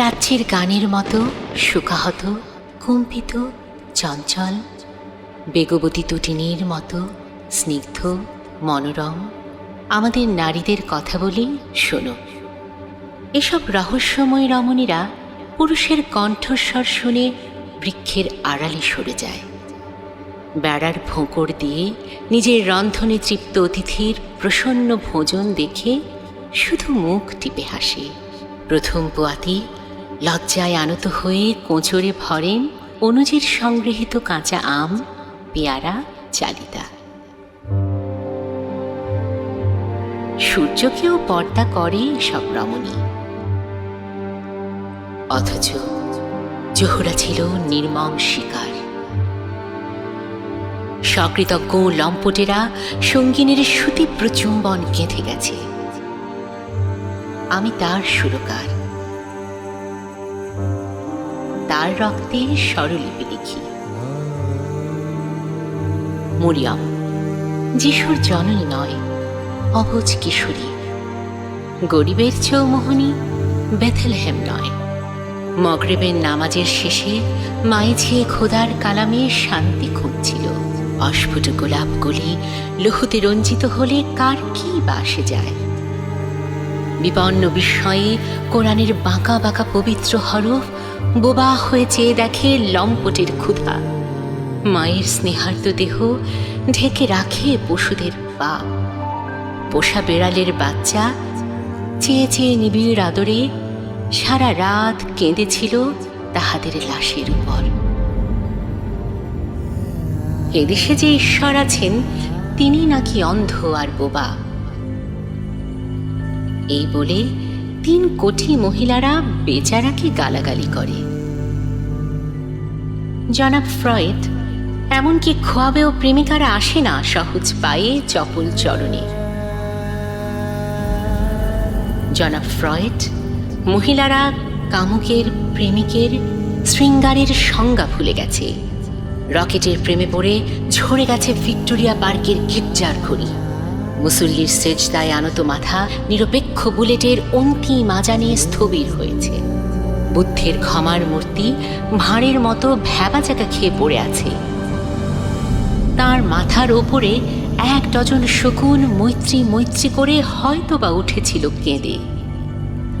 প্রাচ্যের গানের মতো সুকাহত কম্পিত, চঞ্চল, বেগবতী তুটিনীর মতো স্নিগ্ধ, মনোরম আমাদের নারীদের কথা বলি শোনো। এসব রহস্যময় রমণীরা পুরুষের কণ্ঠস্বর শুনে বৃক্ষের আড়ালে সরে যায়। বেড়ার ভোঁকর দিয়ে নিজের রন্ধনে তৃপ্ত অতিথির প্রসন্ন ভোজন দেখে শুধু মুখ টিপে হাসে। প্রথম পোয়াতি লজ্জায় আনত হয়ে কোঁচড়ে ভরেন অনুজের সংগৃহীত কাঁচা আম, পেয়ারা, চালিতা। সূর্যকেও পর্দা করে সব রমণী। অথচ জোহরা ছিল নির্মম শিকার। সকৃতজ্ঞ লম্পটেরা সঙ্গিনীর সুতি প্রচুম্বন গেঁথে গেছে। আমি তার সুরকার। তার রক্তে স্বরলিপি লিখি। মরিয়ম, যিশুর জননী নয়, অবুজ কিশোরী। গরিবের চৌমোহনী, বেথেলহেম নয়। মগরেবের নামাজের শেষে মাইঝিয়ে খোদার কালামে শান্তি খুঁজছিল। অস্ফুট গোলাপগুলি লহুতে রঞ্জিত হলে কার কি বাসে যায়। বিপন্ন বিস্ময়ে কোরআনের বাঁকা বাঁকা পবিত্র হরফ বোবা হয়ে চেয়ে দেখে লম্পটের ক্ষুধা। মায়ের স্নেহার্ত দেহ ঢেকে রাখে পশুদের পাপ পোষা বেড়ালের বাচ্চা চেয়ে চেয়ে নিবিড় আদরে সারা রাত কেঁদেছিল তাহাদের লাশের উপর। এদেশে যে ঈশ্বর আছেন, তিনি নাকি অন্ধ আর বোবা। এই বলে তিন কোটি মহিলারা বেচারাকে গালাগালি করে। জনাব ফ্রয়েড, এমনকি খোয়াবেও প্রেমিকারা আসে না সহজ পায়ে চপল চরণে। জনাব ফ্রয়েড, মহিলারা কামুকের প্রেমিকের শৃঙ্গারের সংজ্ঞা ভুলে গেছে। রকেটের প্রেমে পড়ে ঝরে গেছে ভিক্টোরিয়া পার্কের গির্জার ঘড়ি মুসল্লির সেজদায় আনত মাথা নিরপেক্ষ বুলেটের অন্তিম আজানে স্থবির হয়েছে। বুদ্ধের ক্ষমার মূর্তি ভাঁড়ের মতো ভ্যাবাচাকা খেয়ে পড়ে আছে। তার মাথার ওপরে এক ডজন শকুন মৈত্রী মৈত্রী করে হয়তো বা উঠেছিল কেঁদে।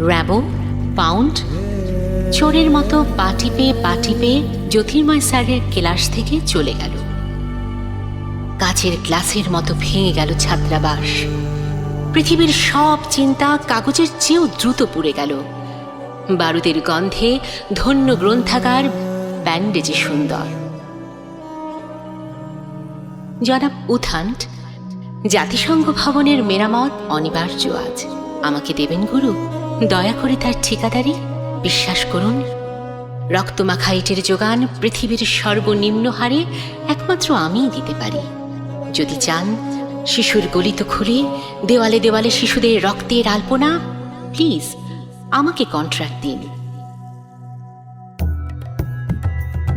র্যাবো, পাউন্ড, চোরের মতো পা টিপে পা টিপে জ্যোতির্ময় স্যারের ক্লাস থেকে চলে গেল। কাচের গ্লাসের মতো ভেঙে গেল ছাত্রাবাস। পৃথিবীর সব চিন্তা কাগজের চেয়েও দ্রুত পুড়ে গেল। বারুদের গন্ধে ধন্য গ্রন্থাগার ব্যান্ডেজে সুন্দর। জনাব উথান্ট, জাতিসংঘ ভবনের মেরামত অনিবার্য আজ। আমাকে দেবেন গুরু, দয়া করে তার ঠিকাদারি বিশ্বাস করুন। রক্তমাখা ইটের যোগান পৃথিবীর সর্বনিম্ন হারে একমাত্র আমিই দিতে পারি। যদি চান, শিশুর গলিত খুলে, দেওয়ালে দেওয়ালে শিশুদের রক্তের আলপনা, প্লিজ আমাকে কন্ট্রাক্ট দিন।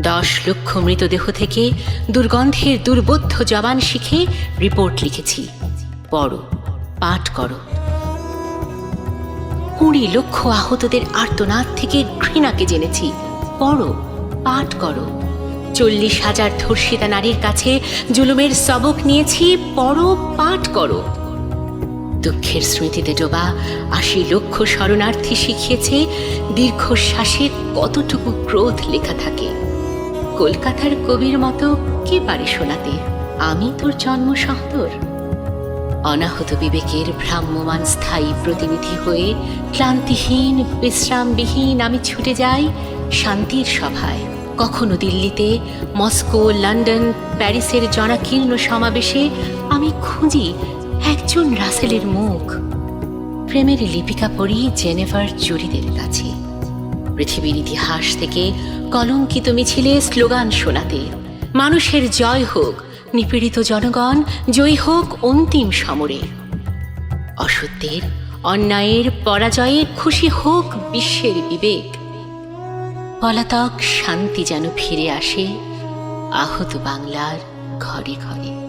দশ লক্ষ মৃতদেহ থেকে দুর্গন্ধের দুর্বোধ্য জবান শিখে রিপোর্ট লিখেছি। পড়ো, পাঠ করো। কুড়ি লক্ষ আহতদের আর্তনাদ থেকে ঘৃণাকে জেনেছি। পড়ো, পাঠ করো। চল্লিশ হাজার ধর্ষিতা নারীর কাছে জুলুমের সবক নিয়েছি পড়ো পাঠ করো। দুঃখের স্মৃতিতে ডোবা আশি লক্ষ শরণার্থী শিখিয়েছে, দীর্ঘশ্বাসে কতটুকু ক্রোধ লেখা থাকে। কলকাতার কবির মতো কে পারে শোনাতে? আমি তোর জন্ম শহর অনাহত বিবেকের ভ্রাম্যমান স্থায়ী প্রতিনিধি হয়ে ক্লান্তিহীন, বিশ্রামবিহীন আমি ছুটে যাই শান্তির সভায়। কখনো দিল্লিতে, মস্কো, লন্ডন, প্যারিসের জনাকীর্ণ সমাবেশে আমি খুঁজি একজন রাসেলের মুখ। প্রেমের লিপিকা পড়ি জেনেভার চুরিদের কাছে। পৃথিবীর ইতিহাস থেকে কলঙ্কিত মিছিলে স্লোগান শোনাতে। মানুষের জয় হোক, নিপীড়িত জনগণ, জয়ী হোক অন্তিম সমরে। অসত্যের, অন্যায়ের পরাজয়ে খুশি হোক বিশ্বের বিবেক। পলাতক শান্তি যেন ফিরে আসে আহত বাংলার ঘরে ঘরে।